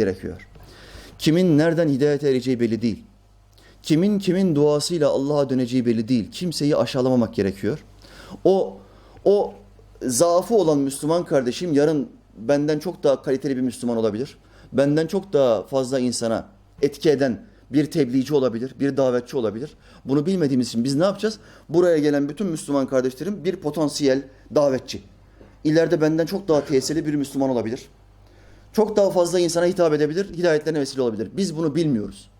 gerekiyor. Kimin nereden hidayete ereceği belli değil. Kimin kimin duasıyla Allah'a döneceği belli değil. Kimseyi aşağılamamak gerekiyor. O o zaafı olan Müslüman kardeşim yarın benden çok daha kaliteli bir Müslüman olabilir. Benden çok daha fazla insana etki eden bir tebliğci olabilir, bir davetçi olabilir. Bunu bilmediğimiz için biz ne yapacağız? Buraya gelen bütün Müslüman kardeşlerim bir potansiyel davetçi. İleride benden çok daha tesirli bir Müslüman olabilir. Çok daha fazla insana hitap edebilir, hidayetlerine vesile olabilir. Biz bunu bilmiyoruz.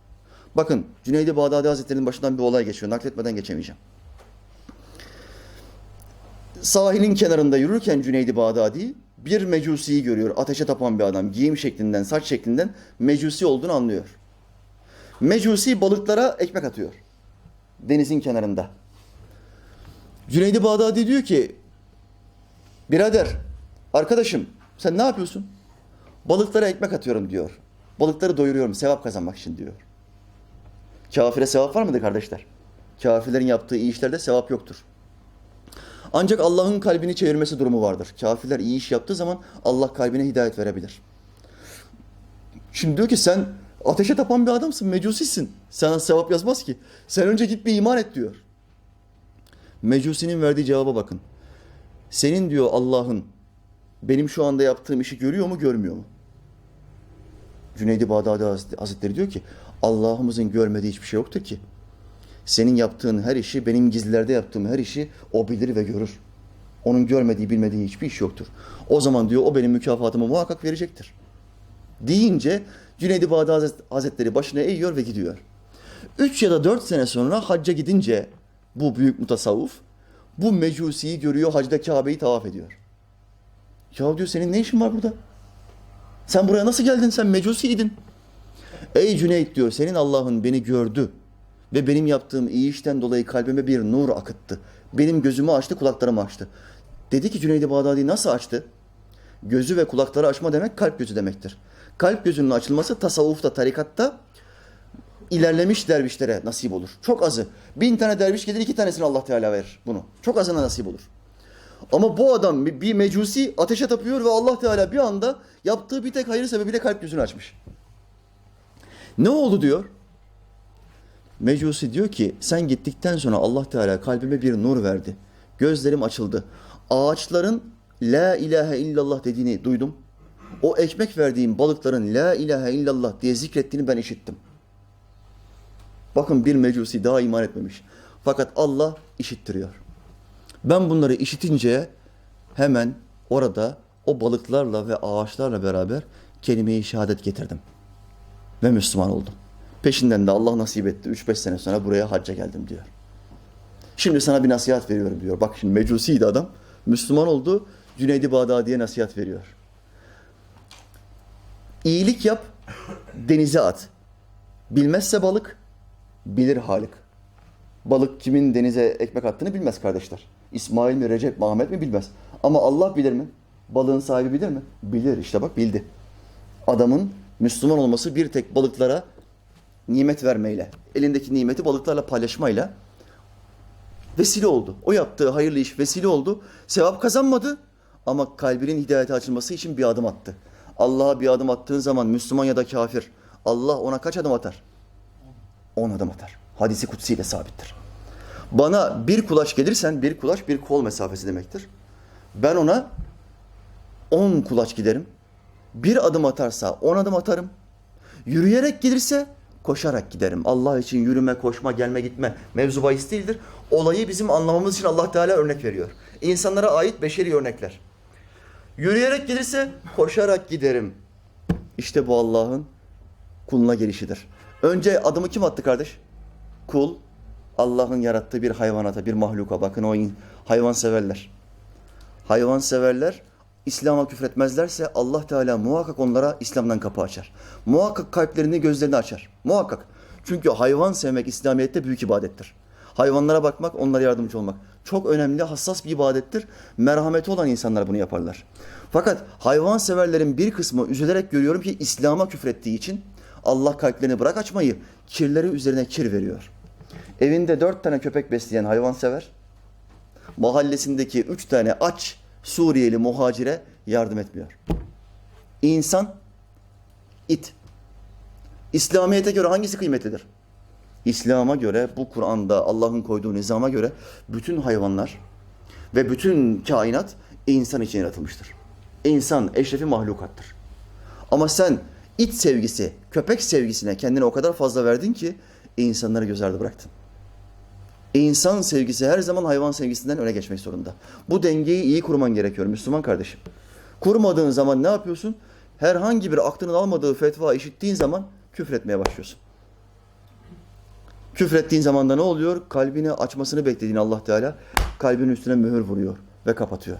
Bakın Cüneydi Bağdadi Hazretleri'nin başından bir olay geçiyor. Nakletmeden geçemeyeceğim. Sahilin kenarında yürürken Cüneydi Bağdadi bir mecusiyi görüyor. Ateşe tapan bir adam. Giyim şeklinden, saç şeklinden mecusi olduğunu anlıyor. Mecusi balıklara ekmek atıyor. Denizin kenarında. Cüneydi Bağdadi diyor ki birader, arkadaşım sen ne yapıyorsun? Balıklara ekmek atıyorum diyor. Balıkları doyuruyorum sevap kazanmak için diyor. Kafire sevap var mıdır kardeşler? Kafirlerin yaptığı iyi işlerde sevap yoktur. Ancak Allah'ın kalbini çevirmesi durumu vardır. Kafirler iyi iş yaptığı zaman Allah kalbine hidayet verebilir. Şimdi diyor ki sen ateşe tapan bir adamsın, mecusisin. Sana sevap yazmaz ki. Sen önce git bir iman et diyor. Mecusinin verdiği cevaba bakın. Senin diyor Allah'ın benim şu anda yaptığım işi görüyor mu, görmüyor mu? Cüneydi Bağdadi Hazretleri diyor ki Allah'ımızın görmediği hiçbir şey yoktur ki. Senin yaptığın her işi, benim gizlilerde yaptığım her işi o bilir ve görür. Onun görmediği, bilmediği hiçbir iş yoktur. O zaman diyor o benim mükafatımı muhakkak verecektir. Deyince Cüneydi Bağdadi Hazretleri başına eğiyor ve gidiyor. Üç ya da dört sene sonra hacca gidince bu büyük mutasavvuf bu mecusiyi görüyor, hacda Kabe'yi tavaf ediyor. Ya diyor senin ne işin var burada? Sen buraya nasıl geldin? Sen mecusiydin. Ey Cüneyt diyor senin Allah'ın beni gördü ve benim yaptığım iyi işten dolayı kalbime bir nur akıttı. Benim gözümü açtı, kulaklarımı açtı. Dedi ki Cüneydi Bağdadi nasıl açtı? Gözü ve kulakları açma demek kalp gözü demektir. Kalp gözünün açılması tasavvufta, tarikatta ilerlemiş dervişlere nasip olur. Çok azı. Bin tane derviş gelir iki tanesini Allah Teala verir bunu. Çok azına nasip olur. Ama bu adam bir- mecusi ateşe tapıyor ve Allah Teala bir anda yaptığı bir tek hayır sebebiyle kalp gözünü açmış. Ne oldu diyor? Mecusi diyor ki sen gittikten sonra Allah Teala kalbime bir nur verdi. Gözlerim açıldı. Ağaçların la ilahe illallah dediğini duydum. O ekmek verdiğim balıkların la ilahe illallah diye zikrettiğini ben işittim. Bakın bir mecusi daha iman etmemiş. Fakat Allah işittiriyor. Ben bunları işitince hemen orada o balıklarla ve ağaçlarla beraber kelime-i şehadet getirdim. Ve Müslüman oldum. Peşinden de Allah nasip etti. 3-5 sene sonra buraya hacca geldim diyor. Şimdi sana bir nasihat veriyorum diyor. Bak şimdi mecusiydi adam. Müslüman oldu. Cüneydi Bağdadi'ye nasihat veriyor. İyilik yap, denize at. Bilmezse balık, bilir Halik. Balık kimin denize ekmek attığını bilmez kardeşler. İsmail mi, Recep mi, Ahmet mi bilmez. Ama Allah bilir mi? Balığın sahibi bilir mi? Bilir. İşte bak bildi. Adamın Müslüman olması bir tek balıklara nimet vermeyle, elindeki nimeti balıklarla paylaşmayla vesile oldu. O yaptığı hayırlı iş vesile oldu. Sevap kazanmadı ama kalbinin hidayete açılması için bir adım attı. Allah'a bir adım attığın zaman Müslüman ya da kafir, Allah ona kaç adım atar? On adım atar. Hadisi kutsiyle sabittir. Bana bir kulaç gelirsen bir kulaç bir kol mesafesi demektir. Ben ona on kulaç giderim. Bir adım atarsa on adım atarım. Yürüyerek gelirse koşarak giderim. Allah için yürüme, koşma, gelme, gitme mevzu bahis değildir. Olayı bizim anlamamız için Allah Teala örnek veriyor. İnsanlara ait beşeri örnekler. Yürüyerek gelirse koşarak giderim. İşte bu Allah'ın kuluna gelişidir. Önce adımı kim attı kardeş? Kul Allah'ın yarattığı bir hayvanata, bir mahluka. Bakın o hayvan severler. Hayvan severler İslam'a küfretmezlerse Allah Teala muhakkak onlara İslam'dan kapı açar. Muhakkak kalplerini, gözlerini açar. Muhakkak. Çünkü hayvan sevmek İslamiyet'te büyük ibadettir. Hayvanlara bakmak, onlara yardımcı olmak çok önemli, hassas bir ibadettir. Merhameti olan insanlar bunu yaparlar. Fakat hayvan severlerin bir kısmı üzülerek görüyorum ki İslam'a küfrettiği için Allah kalplerini bırak açmayı, kirleri üzerine kir veriyor. Evinde dört tane köpek besleyen hayvan sever, mahallesindeki üç tane aç Suriyeli muhacire yardım etmiyor. İnsan it. İslamiyet'e göre hangisi kıymetlidir? İslam'a göre, bu Kur'an'da Allah'ın koyduğu nizama göre bütün hayvanlar ve bütün kainat insan için yaratılmıştır. İnsan eşrefi mahlukattır. Ama sen it sevgisi, köpek sevgisine kendini o kadar fazla verdin ki insanları göz ardı bıraktın. İnsan sevgisi her zaman hayvan sevgisinden öne geçmek zorunda. Bu dengeyi iyi kurman gerekiyor Müslüman kardeşim. Kurmadığın zaman ne yapıyorsun? Herhangi bir aklının almadığı fetva işittiğin zaman küfretmeye başlıyorsun. Küfrettiğin zaman da ne oluyor? Kalbini açmasını beklediğin Allah Teala kalbinin üstüne mühür vuruyor ve kapatıyor.